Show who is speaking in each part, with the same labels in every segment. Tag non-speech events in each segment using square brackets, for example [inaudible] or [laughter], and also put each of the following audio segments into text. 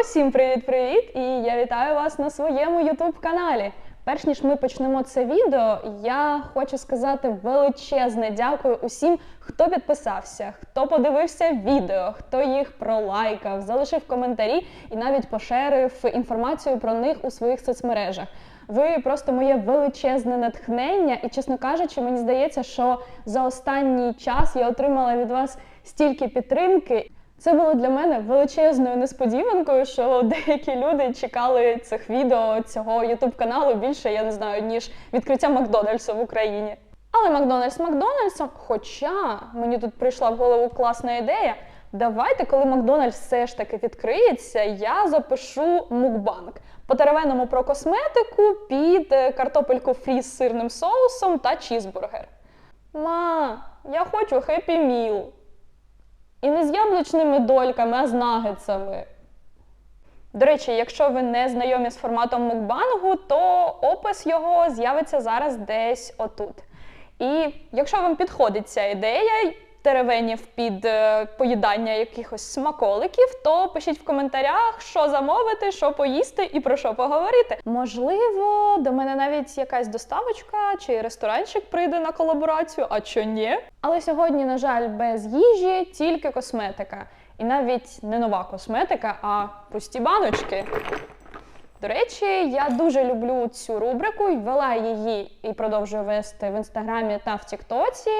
Speaker 1: Усім привіт-привіт! І я вітаю вас на своєму youtube каналі. Перш ніж ми почнемо це відео, я хочу сказати величезне дякую усім, хто підписався, хто подивився відео, хто їх пролайкав, залишив коментарі і навіть пошерив інформацію про них у своїх соцмережах. Ви просто моє величезне натхнення, і чесно кажучи, мені здається, що за останній час я отримала від вас стільки підтримки. Це було для мене величезною несподіванкою, що деякі люди чекали цих відео цього ютуб каналу більше, я не знаю, ніж відкриття Макдональдсу в Україні. Але Макдональдс Макдональдсом, хоча мені тут прийшла в голову класна ідея. Давайте, коли Макдональдс все ж таки відкриється, я запишу мукбанк по теревеному про косметику під е, картопельку фрі з сирним соусом та чізбургер. Ма, я хочу хеппі міл. І не з яблучними дольками, а з нагетсами. До речі, якщо ви не знайомі з форматом мукбангу, то опис його з'явиться зараз десь отут. І якщо вам підходить ця ідея теревенів під е, поїдання якихось смаколиків, то пишіть в коментарях, що замовити, що поїсти і про що поговорити. Можливо, до мене навіть якась доставочка чи ресторанчик прийде на колаборацію, а що ні. Але сьогодні, на жаль, без їжі, тільки косметика. І навіть не нова косметика, а пусті баночки. До речі, я дуже люблю цю рубрику вела її і продовжую вести в інстаграмі та в Тіктоці.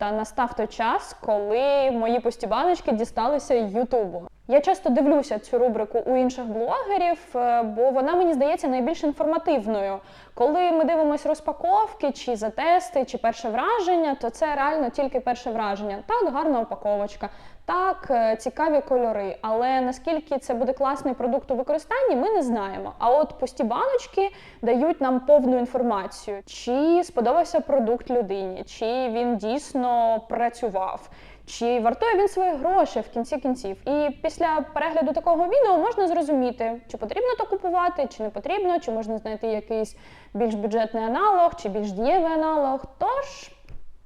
Speaker 1: Та настав той час, коли мої постібаночки дісталися Ютубу. Я часто дивлюся цю рубрику у інших блогерів, е, бо вона мені здається найбільш інформативною. Коли ми дивимося розпаковки, чи затести, чи перше враження, то це реально тільки перше враження. Так, гарна упаковочка, так, е, цікаві кольори. Але наскільки це буде класний продукт у використанні, ми не знаємо. А от пусті баночки дають нам повну інформацію, чи сподобався продукт людині, чи він дійсно працював. Чи вартує він свої гроші в кінці кінців? І після перегляду такого відео можна зрозуміти, чи потрібно то купувати, чи не потрібно, чи можна знайти якийсь більш бюджетний аналог, чи більш дієвий аналог. Тож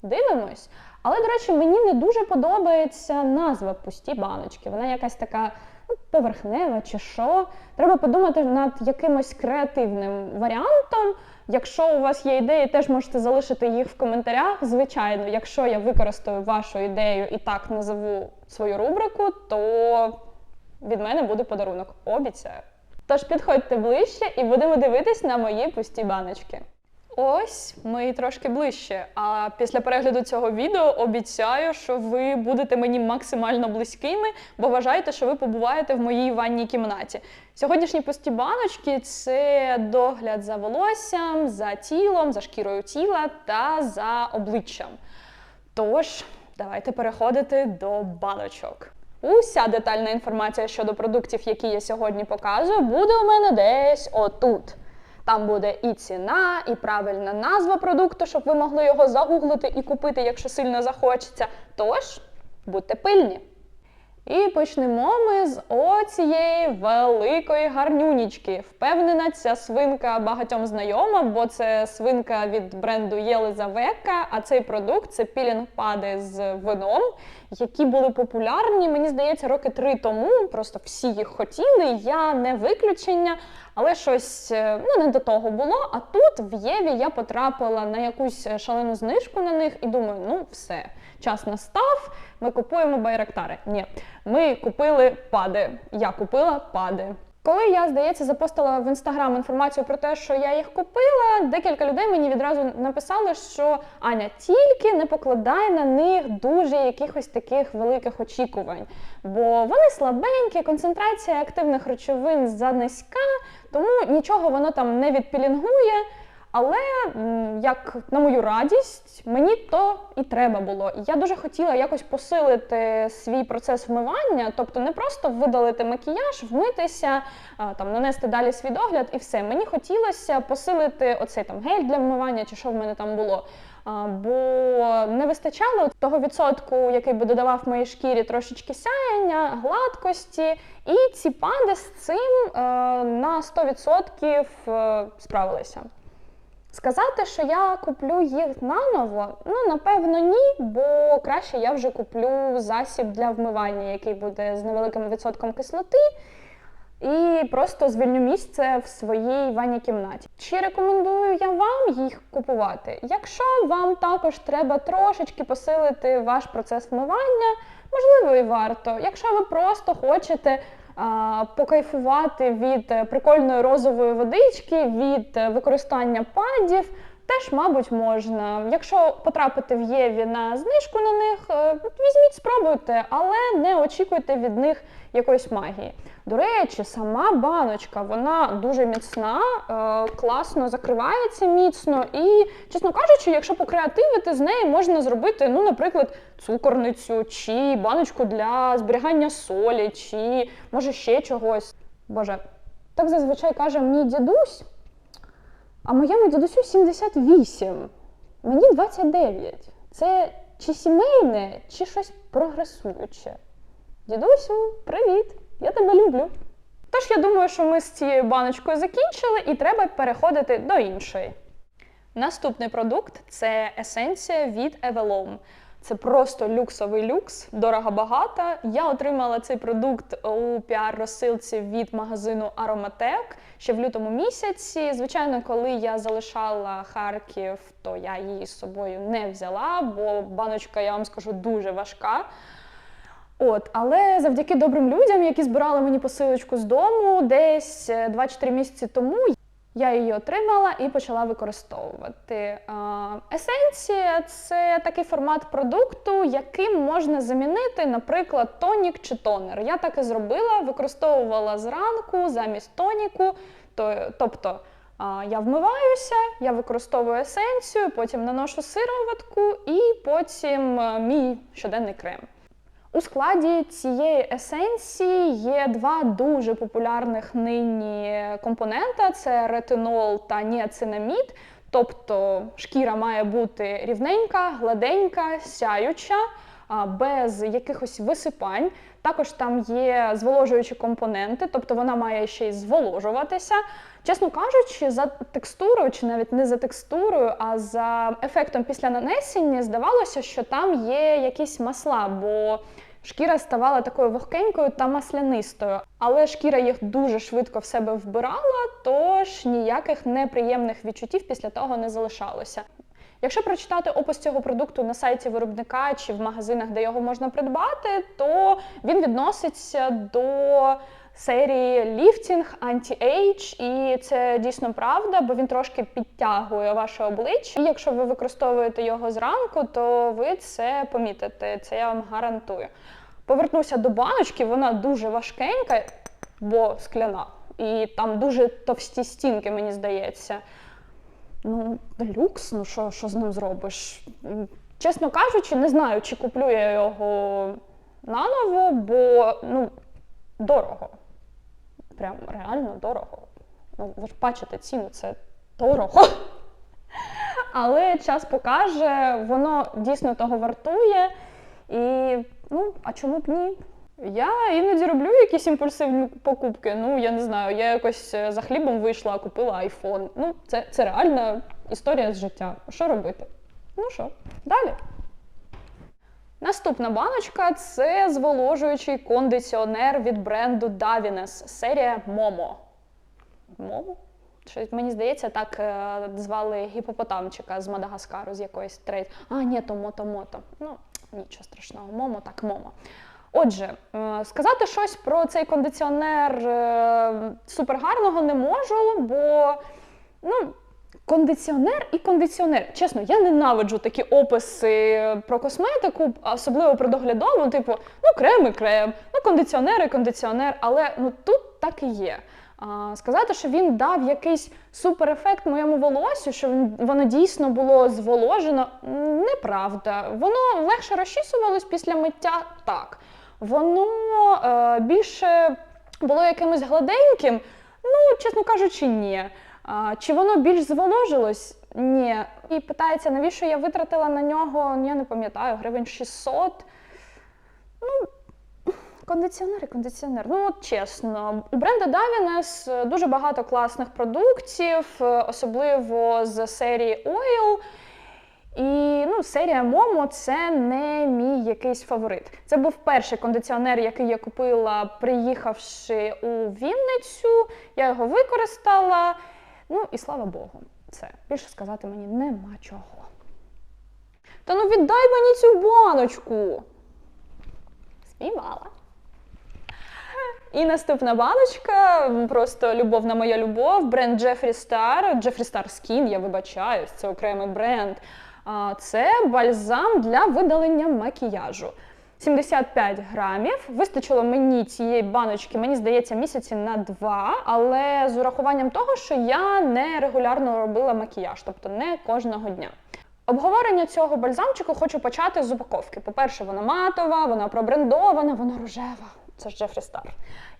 Speaker 1: дивимось. Але, до речі, мені не дуже подобається назва пусті баночки. Вона якась така ну, поверхнева чи що. Треба подумати над якимось креативним варіантом. Якщо у вас є ідеї, теж можете залишити їх в коментарях. Звичайно, якщо я використаю вашу ідею і так назову свою рубрику, то від мене буде подарунок. Обіцяю. Тож підходьте ближче і будемо дивитись на мої пусті баночки. Ось ми трошки ближче. А після перегляду цього відео обіцяю, що ви будете мені максимально близькими, бо вважаєте, що ви побуваєте в моїй ванній кімнаті. Сьогоднішні пусті баночки це догляд за волоссям, за тілом, за шкірою тіла та за обличчям. Тож, давайте переходити до баночок. Уся детальна інформація щодо продуктів, які я сьогодні показую, буде у мене десь отут. Там буде і ціна, і правильна назва продукту, щоб ви могли його загуглити і купити, якщо сильно захочеться. Тож, будьте пильні. І почнемо ми з оцієї великої гарнюнічки. Впевнена, ця свинка багатьом знайома, бо це свинка від бренду Єлизавека, а цей продукт це пілінг-пади з вином, які були популярні, мені здається, роки три тому. Просто всі їх хотіли. Я не виключення, але щось е, ну, не до того було. А тут в Єві я потрапила на якусь шалену знижку на них і думаю, ну все, час настав. Ми купуємо байрактари. Ні, ми купили пади. Я купила пади. Коли я, здається, запостила в інстаграм інформацію про те, що я їх купила, декілька людей мені відразу написали, що Аня, тільки не покладай на них дуже якихось таких великих очікувань, бо вони слабенькі, концентрація активних речовин занизька, тому нічого воно там не відпілінгує. Але як на мою радість, мені то і треба було. Я дуже хотіла якось посилити свій процес вмивання, тобто не просто видалити макіяж, вмитися, там нанести далі свій догляд і все. Mені хотілося посилити оцей там гель для вмивання, чи що в мене там було. Бо не вистачало того відсотку, який би додавав моїй шкірі трошечки сяєння, гладкості. І ці пади з цим е, на 100% е, справилися. Сказати, що я куплю їх наново, ну напевно, ні, бо краще я вже куплю засіб для вмивання, який буде з невеликим відсотком кислоти. і просто звільню місце в своїй ванній кімнаті. Чи рекомендую я вам їх купувати? Якщо вам також треба трошечки посилити ваш процес вмивання, можливо, і варто. Якщо ви просто хочете покайфувати від е, прикольної розової водички, від е, використання падів. Теж, мабуть, можна. Якщо потрапити в Єві на знижку на них, е, візьміть, спробуйте, але не очікуйте від них якоїсь магії. До речі, сама баночка вона дуже міцна, е, класно закривається міцно. І, чесно кажучи, якщо покреативити з неї можна зробити, ну, наприклад, цукорницю чи баночку для зберігання солі, чи може ще чогось. Боже, так зазвичай каже мій дідусь. А моєму дідусю 78, мені 29. Це чи сімейне, чи щось прогресуюче. Дідусю, привіт! Я тебе люблю. Тож я думаю, що ми з цією баночкою закінчили і треба переходити до іншої. Наступний продукт це есенція від Evelome. Це просто люксовий люкс, дорого багато. Я отримала цей продукт у піар-розсилці від магазину Aromatec ще в лютому місяці. Звичайно, коли я залишала Харків, то я її з собою не взяла, бо баночка, я вам скажу, дуже важка. От, але завдяки добрим людям, які збирали мені посилочку з дому, десь е, 2-4 місяці тому я її отримала і почала використовувати. Есенція це такий формат продукту, яким можна замінити, наприклад, тонік чи тонер. Я так і зробила, використовувала зранку замість тоніку. Тобто я вмиваюся, я використовую есенцію, потім наношу сироватку і потім мій щоденний крем. У складі цієї есенції є два дуже популярних нині компонента: це ретинол та ніацинамід. Тобто шкіра має бути рівненька, гладенька, сяюча, без якихось висипань. Також там є зволожуючі компоненти, тобто вона має ще й зволожуватися. Чесно кажучи, за текстурою, чи навіть не за текстурою, а за ефектом після нанесення, здавалося, що там є якісь масла, бо шкіра ставала такою вогкенькою та маслянистою. Але шкіра їх дуже швидко в себе вбирала, тож ніяких неприємних відчуттів після того не залишалося. Якщо прочитати опис цього продукту на сайті виробника чи в магазинах, де його можна придбати, то він відноситься до серії ліфтінг, анті-ейдж, і це дійсно правда, бо він трошки підтягує ваше обличчя. І якщо ви використовуєте його зранку, то ви це помітите. Це я вам гарантую. Повернуся до баночки, вона дуже важкенька, бо скляна. І там дуже товсті стінки, мені здається. Ну, люкс, ну що, що з ним зробиш? Чесно кажучи, не знаю, чи куплю я його наново, бо ну, дорого. Прям реально дорого. Ну, ви ж бачите ціну, це дорого. [laughs] Але час покаже, воно дійсно того вартує. І ну, а чому б ні? Я іноді роблю якісь імпульсивні покупки. Ну, я не знаю, я якось е, за хлібом вийшла, купила айфон. Ну, це, це реальна історія з життя. Що робити? Ну що, далі. Наступна баночка це зволожуючий кондиціонер від бренду Davines, серія Momo. Momo? Щось, мені здається, так е, звали гіпопотамчика з Мадагаскару, з якоїсь трейд. А, ні, то мото-мото. Ну, нічого страшного, момо, так момо. Отже, е, сказати щось про цей кондиціонер е, супергарного не можу, бо ну, кондиціонер і кондиціонер. Чесно, я ненавиджу такі описи про косметику, особливо про доглядову, типу, ну крем і крем, ну кондиціонер і кондиціонер, але ну тут так і є. А, Сказати, що він дав якийсь суперефект моєму волосю, що воно дійсно було зволожено, неправда. Воно легше розчісувалось після миття так. Воно е, більше було якимось гладеньким, ну, чесно кажучи, ні. Чи воно більш зволожилось? Ні. І питається, навіщо я витратила на нього, ну, я не пам'ятаю, гривень 600. Ну, Кондиціонер і кондиціонер. Ну, от чесно, у бренду Davines е, дуже багато класних продуктів, е, особливо з серії Oil. І ну, серія Момо це не мій якийсь фаворит. Це був перший кондиціонер, який я купила, приїхавши у Вінницю. Я його використала. Ну і слава Богу, це більше сказати мені нема чого. Та ну віддай мені цю баночку. Спіймала. І наступна баночка, просто любовна моя любов, бренд Jeffree Star, Jeffree Star Skin, я вибачаюсь, це окремий бренд. Це бальзам для видалення макіяжу. 75 грамів. Вистачило мені цієї баночки, мені здається, місяці на два, але з урахуванням того, що я не регулярно робила макіяж, тобто не кожного дня. Обговорення цього бальзамчику хочу почати з упаковки. По-перше, вона матова, вона пробрендована, вона рожева. Це ж Jeffree Star.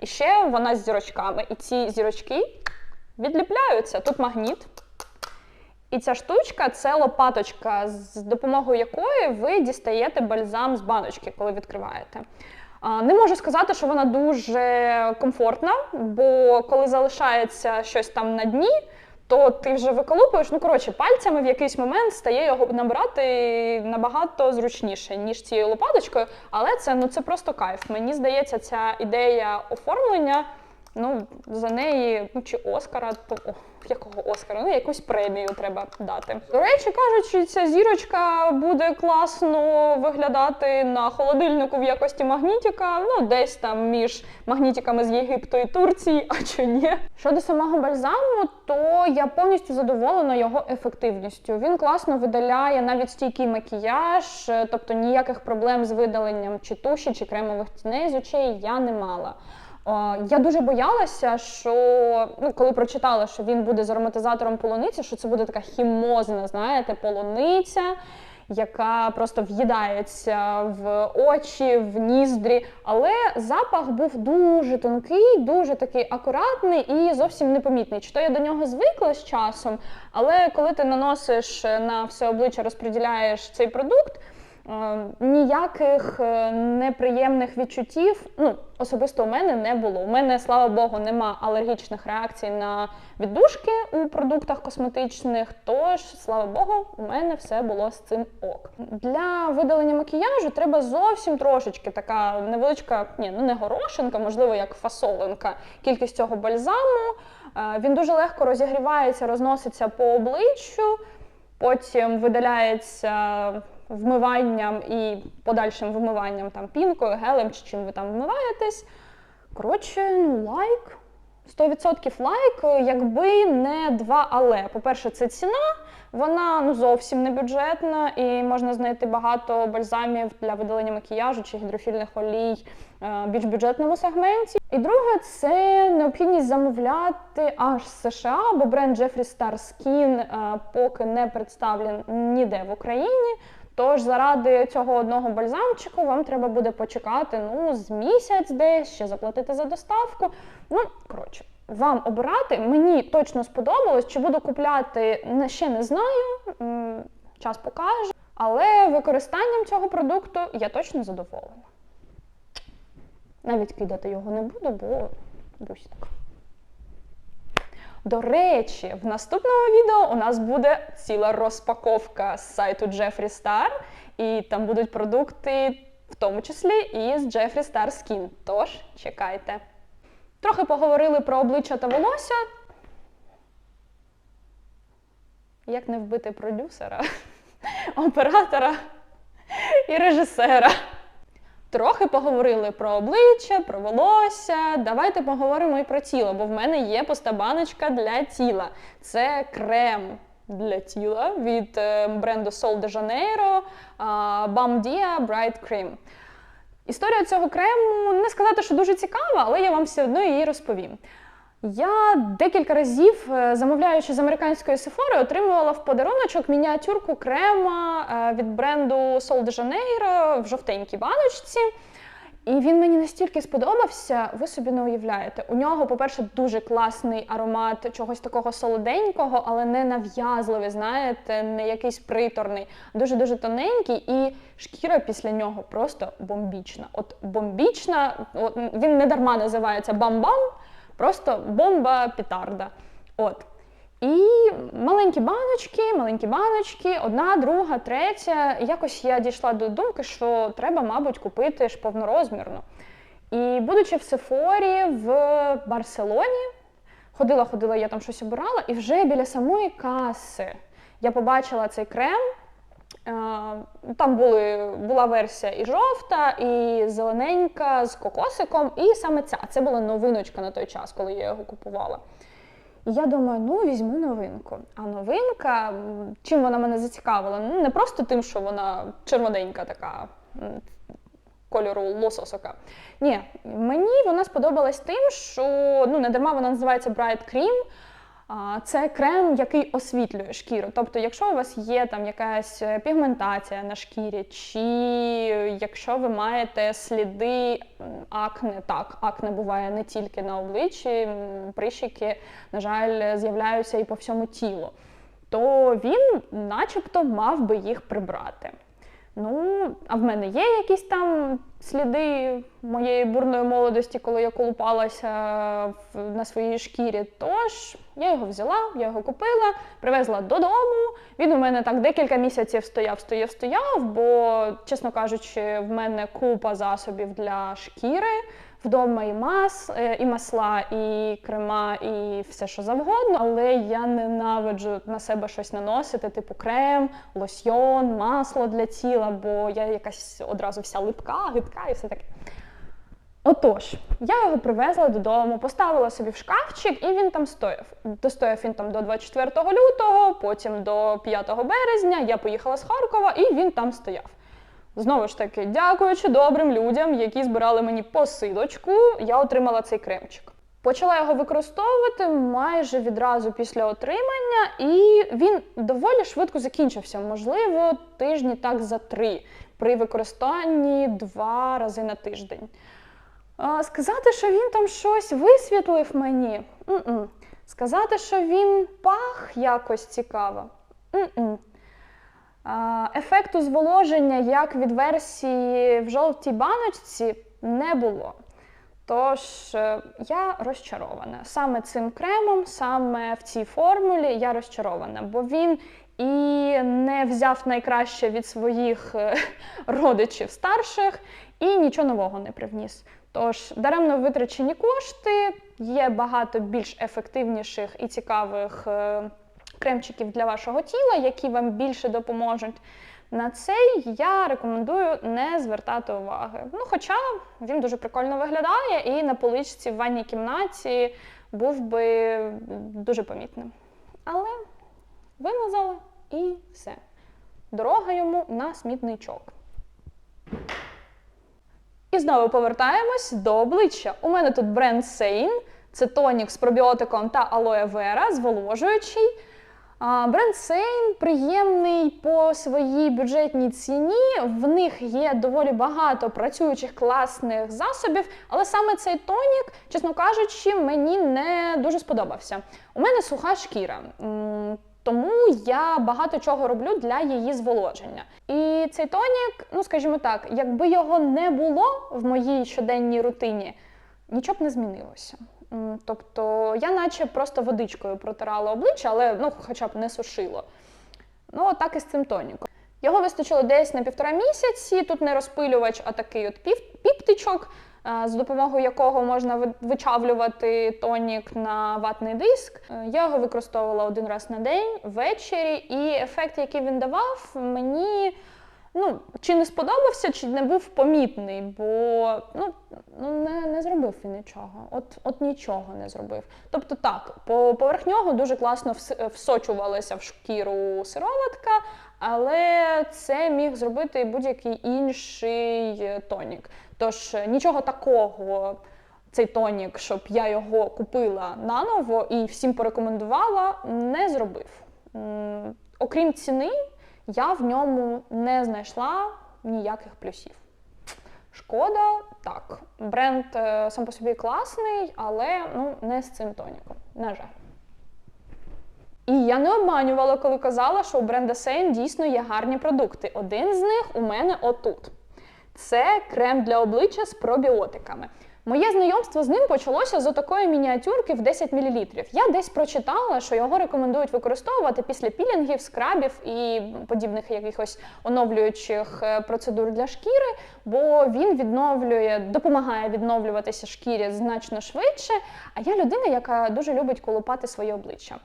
Speaker 1: І ще вона з зірочками. І ці зірочки відліпляються. Тут магніт. І ця штучка це лопаточка, з допомогою якої ви дістаєте бальзам з баночки, коли відкриваєте. Не можу сказати, що вона дуже комфортна, бо коли залишається щось там на дні, то ти вже виколупуєш, ну коротше, пальцями в якийсь момент стає його набирати набагато зручніше, ніж цією лопаточкою. Але це ну це просто кайф. Мені здається, ця ідея оформлення. Ну, за неї, ну чи Оскара, то якого Оскара? Ну, якусь премію треба дати. До речі, кажуть, що ця зірочка буде класно виглядати на холодильнику в якості магнітика, ну десь там між магнітиками з Єгипту і Турції, а чи ні. Щодо самого бальзаму, то я повністю задоволена його ефективністю. Він класно видаляє навіть стійкий макіяж, тобто ніяких проблем з видаленням чи туші, чи кремових тіней з очей я не мала. Я дуже боялася, що ну, коли прочитала, що він буде з ароматизатором полуниці, що це буде така хімозна, знаєте, полуниця, яка просто в'їдається в очі, в ніздрі. Але запах був дуже тонкий, дуже такий акуратний і зовсім непомітний. Чи то я до нього звикла з часом, але коли ти наносиш на все обличчя, розподіляєш цей продукт. Е, Ніяких е, неприємних відчуттів, ну особисто у мене не було. У мене, слава Богу, нема алергічних реакцій на віддушки у продуктах косметичних. Тож, слава Богу, у мене все було з цим ок. Для видалення макіяжу треба зовсім трошечки така невеличка, ні, ну не горошинка, можливо, як фасолинка. Кількість цього бальзаму. Е, Він дуже легко розігрівається, розноситься по обличчю, потім видаляється вмиванням і подальшим вимиванням там пінкою, гелем чи чим ви там вмиваєтесь. Коротше, ну лайк. 100% лайк, якби не два але. По-перше, це ціна, вона ну зовсім не бюджетна, і можна знайти багато бальзамів для видалення макіяжу чи гідрофільних олій е, більш бюджетному сегменті. І друге, це необхідність замовляти аж з США, бо бренд Jeffree Star Skin е, поки не представлений ніде в Україні. Тож заради цього одного бальзамчику вам треба буде почекати ну, з місяць десь, ще заплатити за доставку. Ну, коротше, вам обирати. Мені точно сподобалось. Чи буду купляти, ще не знаю. Час покаже. Але використанням цього продукту я точно задоволена. Навіть кидати його не буду, бо бусітка. До речі, в наступному відео у нас буде ціла розпаковка з сайту Jeffree Star, і там будуть продукти, в тому числі і з Jeffree Star Skin. Тож чекайте. Трохи поговорили про обличчя та волосся. Як не вбити продюсера, [laughs] оператора і режисера. Трохи поговорили про обличчя, про волосся. Давайте поговоримо і про тіло, бо в мене є постабаночка для тіла. Це крем для тіла від е, бренду Sol de Janeiro BamDia Bright Cream. Історія цього крему не сказати, що дуже цікава, але я вам все одно її розповім. Я декілька разів, е, замовляючи з американської Sephora, отримувала в подаруночок мініатюрку крема е, від бренду Sol de Janeiro в жовтенькій баночці. І він мені настільки сподобався, ви собі не уявляєте. У нього, по-перше, дуже класний аромат чогось такого солоденького, але не нав'язливий, знаєте, не якийсь приторний, дуже-дуже тоненький, і шкіра після нього просто бомбічна. От бомбічна, от, він не дарма називається бам-бам, просто бомба петарда. От. І маленькі баночки, маленькі баночки, одна, друга, третя. Якось я дійшла до думки, що треба, мабуть, купити ж повнорозмірну. І будучи в Сефорі в Барселоні, ходила, ходила, я там щось обирала, і вже біля самої каси я побачила цей крем. Е, Там були, була версія і жовта, і зелененька з кокосиком, і саме ця. Це була новиночка на той час, коли я його купувала. І я думаю, ну візьму новинку. А новинка, чим вона мене зацікавила? Ну, не просто тим, що вона червоненька така. Кольору лососока. Ні, мені вона сподобалась тим, що ну не дарма вона називається Bright Cream. Це крем, який освітлює шкіру. Тобто, якщо у вас є там якась е, пігментація на шкірі, чи якщо ви маєте сліди акне, так, акне буває не тільки на обличчі, прищики, на жаль, з'являються і по всьому тілу, то він, начебто, мав би їх прибрати. Ну, а в мене є якісь там сліди моєї бурної молодості, коли я колупалася на своїй шкірі. Тож я його взяла, я його купила, привезла додому. Він у мене так декілька місяців стояв, стояв, стояв, бо, чесно кажучи, в мене купа засобів для шкіри. Вдома і мас, е, і масла, і крема, і все, що завгодно. Але я ненавиджу на себе щось наносити, типу крем, лосьйон, масло для тіла, бо я якась одразу вся липка, гидка і все таке. Отож, я його привезла додому, поставила собі в шкафчик, і він там стояв. Достояв він там до 24 лютого, потім до 5 березня. Я поїхала з Харкова, і він там стояв. Знову ж таки, дякуючи добрим людям, які збирали мені посилочку, я отримала цей кремчик. Почала його використовувати майже відразу після отримання, і він доволі швидко закінчився. Можливо, тижні так за три при використанні два рази на тиждень. Сказати, що він там щось висвітлив мені. М-м. Сказати, що він пах якось цікаво. М-м. А, Ефекту зволоження, як від версії в жовтій баночці, не було. Тож е, я розчарована. Саме цим кремом, саме в цій формулі я розчарована, бо він і не взяв найкраще від своїх е, [laughs] родичів старших, і нічого нового не привніс. Тож даремно витрачені кошти, є багато більш ефективніших і цікавих е, кремчиків для вашого тіла, які вам більше допоможуть. На цей я рекомендую не звертати уваги. Ну, хоча він дуже прикольно виглядає, і на поличці в ванній кімнаті був би дуже помітним. Але вимазала і все. Дорога йому на смітничок. І знову повертаємось до обличчя. У мене тут бренд Сейн. Це тонік з пробіотиком та алоє вера, зволожуючий. Бренд Сейн приємний по своїй бюджетній ціні. В них є доволі багато працюючих класних засобів, але саме цей тонік, чесно кажучи, мені не дуже сподобався. У мене суха шкіра. Тому я багато чого роблю для її зволоження. І цей тонік, ну скажімо так, якби його не було в моїй щоденній рутині, нічого б не змінилося. Тобто я наче просто водичкою протирала обличчя, але ну, хоча б не сушило. Ну, так і з цим тоніком. Його вистачило десь на півтора місяці. Тут не розпилювач, а такий от піптичок, е, з допомогою якого можна вичавлювати тонік на ватний диск. Е, Я його використовувала один раз на день ввечері, і ефект, який він давав, мені ну, чи не сподобався, чи не був помітний, бо ну, ну не, не зробив він нічого. От, от нічого не зробив. Тобто так, по, поверх нього дуже класно всочувалася в шкіру сироватка, але це міг зробити будь-який інший е, тонік. Тож е, нічого такого. Цей тонік, щоб я його купила наново і всім порекомендувала, не зробив. Окрім ціни, я в ньому не знайшла ніяких плюсів. Шкода, так. Бренд е, сам по собі класний, але ну, не з цим тоніком, на жаль. І я не обманювала, коли казала, що у бренда Сейн дійсно є гарні продукти. Один з них у мене отут. Це крем для обличчя з пробіотиками. Моє знайомство з ним почалося з отакої мініатюрки в 10 мл. Я десь прочитала, що його рекомендують використовувати після пілінгів, скрабів і подібних якихось оновлюючих е, процедур для шкіри, бо він відновлює, допомагає відновлюватися шкірі значно швидше. А я людина, яка дуже любить колупати своє обличчя.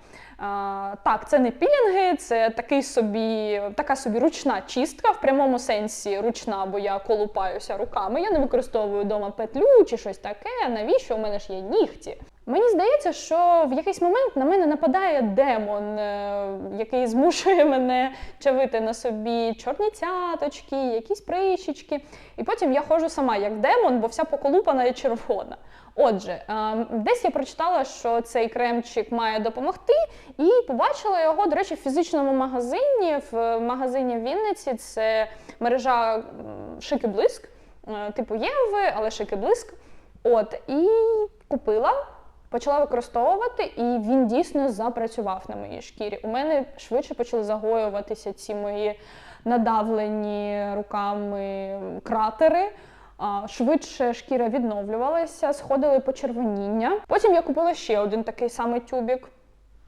Speaker 1: Так, це не пілінги, це такий собі, така собі ручна чистка, в прямому сенсі ручна, бо я колупаюся руками. Я не використовую вдома петлю чи щось таке. Навіщо? У мене ж є нігті. Мені здається, що в якийсь момент на мене нападає демон, е, який змушує [laughs] мене чавити на собі чорні цяточки, якісь прищічки. І потім я ходжу сама як демон, бо вся поколупана і червона. Отже, е, десь я прочитала, що цей кремчик має допомогти, і побачила його, до речі, в фізичному магазині. В магазині в Вінниці це мережа м, Шик і Блиск, е, типу Єви, але Шик і Блиск. От, і купила. Почала використовувати, і він дійсно запрацював на моїй шкірі. У мене швидше почали загоюватися ці мої надавлені руками кратери. Швидше шкіра відновлювалася, сходили почервоніння. Потім я купила ще один такий самий тюбік.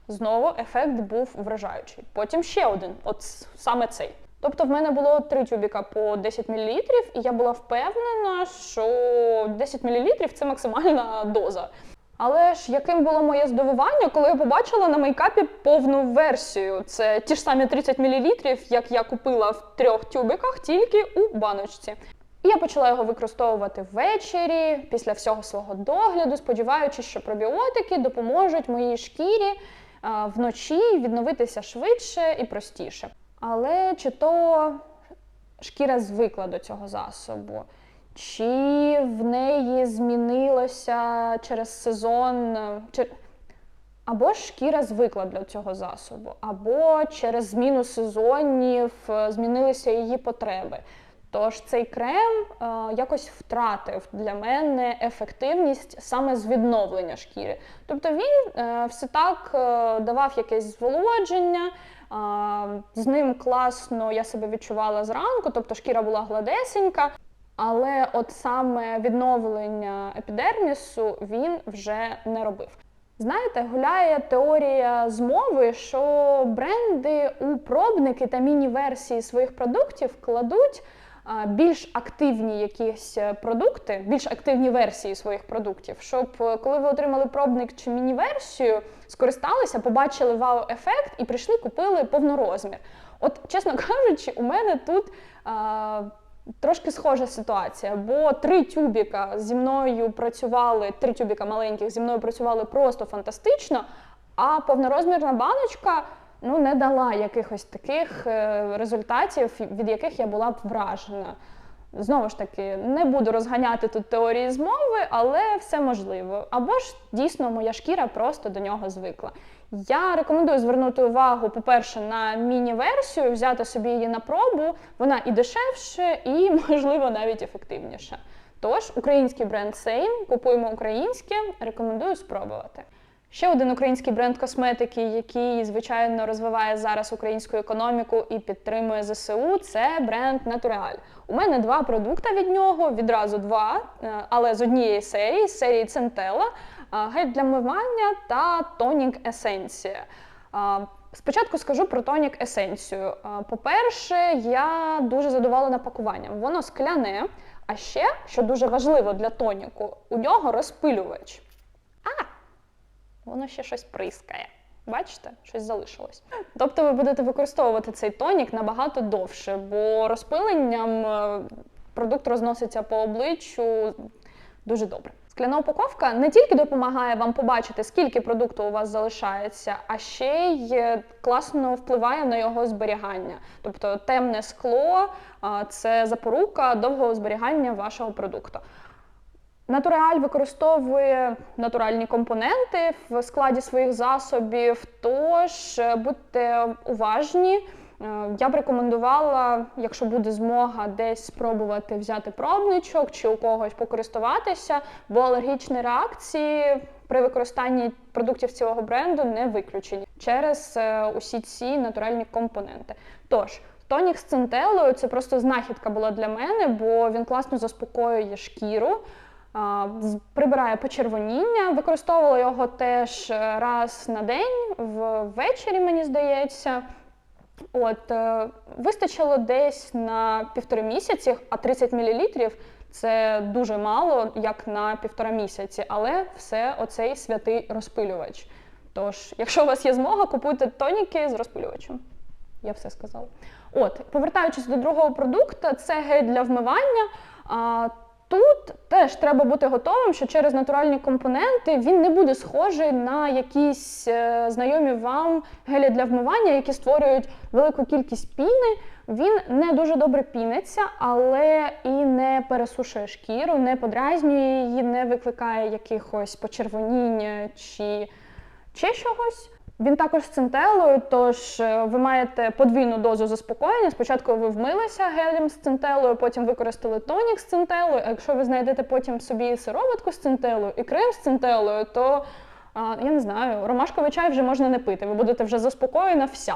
Speaker 1: Знову ефект був вражаючий. Потім ще один, от саме цей. Тобто в мене було три тюбіка по 10 мл, і я була впевнена, що 10 мл це максимальна доза. Але ж яким було моє здивування, коли я побачила на мейкапі повну версію. Це ті ж самі 30 мл, як я купила в трьох тюбиках, тільки у баночці. І я почала його використовувати ввечері, після всього свого догляду, сподіваючись, що пробіотики допоможуть моїй шкірі а, вночі відновитися швидше і простіше. Але чи то шкіра звикла до цього засобу, чи в неї змінилося через сезон, е, або шкіра звикла для цього засобу, або через зміну сезонів е, змінилися її потреби. Тож цей крем е, якось втратив для мене ефективність саме з відновлення шкіри. Тобто він е, все так е, давав якесь зволодження, е, з ним класно я себе відчувала зранку, тобто шкіра була гладесенька. Але от саме відновлення епідермісу він вже не робив. Знаєте, гуляє теорія змови, що бренди у пробники та міні-версії своїх продуктів кладуть більш активні якісь е, продукти, більш активні версії своїх продуктів, щоб е, коли ви отримали пробник чи міні-версію, скористалися, побачили вау-ефект і прийшли, купили повнорозмір. От, чесно [laughs] кажучи, у мене тут. Трошки схожа ситуація, бо три тюбіка зі мною працювали, три тюбіка маленьких зі мною працювали просто фантастично, а повнорозмірна баночка ну, не дала якихось таких е, результатів, від яких я була б вражена. Знову ж таки, не буду розганяти тут теорії змови, але все можливо. Або ж дійсно моя шкіра просто до нього звикла. Я рекомендую звернути увагу, по-перше, на міні-версію, взяти собі її на пробу. Вона і дешевше, і, [laughs] можливо, навіть ефективніша. Тож, український бренд Сейм, купуємо українське, рекомендую спробувати. Ще один український бренд косметики, який звичайно розвиває зараз українську економіку і підтримує ЗСУ, це бренд Натураль. У мене два продукти від нього, відразу два, е, але з однієї серії, з серії Центела, гель для мивання та тонік есенція. Спочатку скажу про тонік есенцію. По-перше, я дуже задоволена пакуванням. Воно скляне, а ще, що дуже важливо для тоніку, у нього розпилювач. Воно ще щось прискає. Бачите, щось залишилось. Тобто ви будете використовувати цей тонік набагато довше, бо розпиленням е, продукт розноситься по обличчю дуже добре. Скляна упаковка не тільки допомагає вам побачити, скільки продукту у вас залишається, а ще й е, класно впливає на його зберігання. Тобто темне скло це запорука довгого зберігання вашого продукту. Натураль використовує натуральні компоненти в складі своїх засобів, тож е, будьте уважні. Е, Я б рекомендувала, якщо буде змога, десь спробувати взяти пробничок чи у когось покористуватися, бо алергічні реакції при використанні продуктів цього бренду не виключені через е, усі ці натуральні компоненти. Тож, тонік з центелою це просто знахідка була для мене, бо він класно заспокоює шкіру. Прибирає почервоніння. Використовувала його теж е, раз на день, ввечері, мені здається. От, е, вистачило десь на півтори місяці, а 30 мл це дуже мало, як на півтора місяці, але все оцей святий розпилювач. Тож, якщо у вас є змога, купуйте тоніки з розпилювачем. Я все сказала. От, повертаючись до другого продукту, це гель для вмивання. Тут теж треба бути готовим, що через натуральні компоненти він не буде схожий на якісь е, знайомі вам гелі для вмивання, які створюють велику кількість піни. Він не дуже добре піниться, але і не пересушує шкіру, не подразнює її, не викликає якихось почервоніння чи ще чогось. Він також з центелою, тож е, ви маєте подвійну дозу заспокоєння. Спочатку ви вмилися гелем з центелою, потім використали тонік з центелою. А якщо ви знайдете потім собі сироватку з центелою і крем з центелою, то я не знаю, ромашковий чай вже можна не пити. Ви будете вже заспокоєна вся.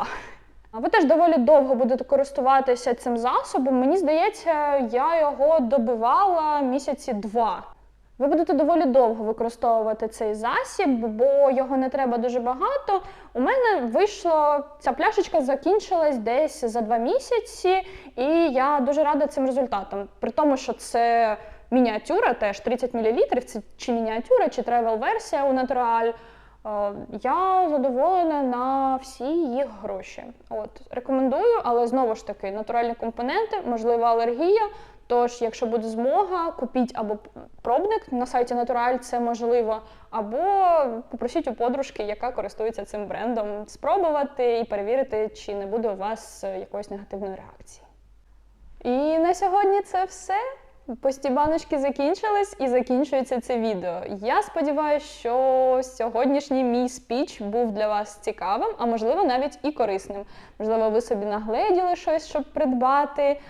Speaker 1: Ви теж доволі довго будете користуватися цим засобом. Мені здається, я його добивала місяці два. Ви будете доволі довго використовувати цей засіб, бо його не треба дуже багато. У мене вийшло, ця пляшечка закінчилась десь за два місяці, і я дуже рада цим результатом. При тому, що це мініатюра, теж 30 мл, це чи мініатюра, чи тревел-версія у Натураль. Е, Я задоволена на всі їх гроші. От рекомендую, але знову ж таки натуральні компоненти, можлива алергія. Тож, якщо буде змога, купіть або пробник на сайті Натураль, це можливо, або попросіть у подружки, яка користується цим брендом, спробувати і перевірити, чи не буде у вас е, якоїсь негативної реакції. І на сьогодні це все. Пусті баночки закінчились і закінчується це відео. Я сподіваюся, що сьогоднішній мій спіч був для вас цікавим, а можливо навіть і корисним. Можливо, ви собі нагледіли щось, щоб придбати.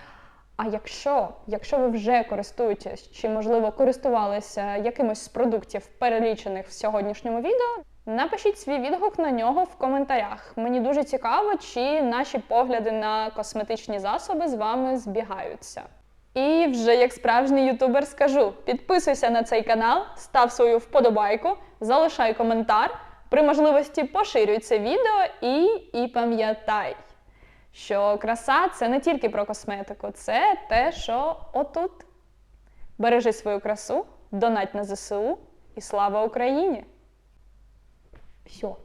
Speaker 1: А якщо, якщо ви вже користуєтесь чи, можливо, користувалися якимось з продуктів, перелічених в сьогоднішньому відео, напишіть свій відгук на нього в коментарях. Мені дуже цікаво, чи наші погляди на косметичні засоби з вами збігаються. І вже як справжній ютубер скажу: підписуйся на цей канал, став свою вподобайку, залишай коментар. При можливості поширюй це відео і, і пам'ятай, що краса це не тільки про косметику, це те, що отут. Бережи свою красу, донать на ЗСУ і слава Україні! Все.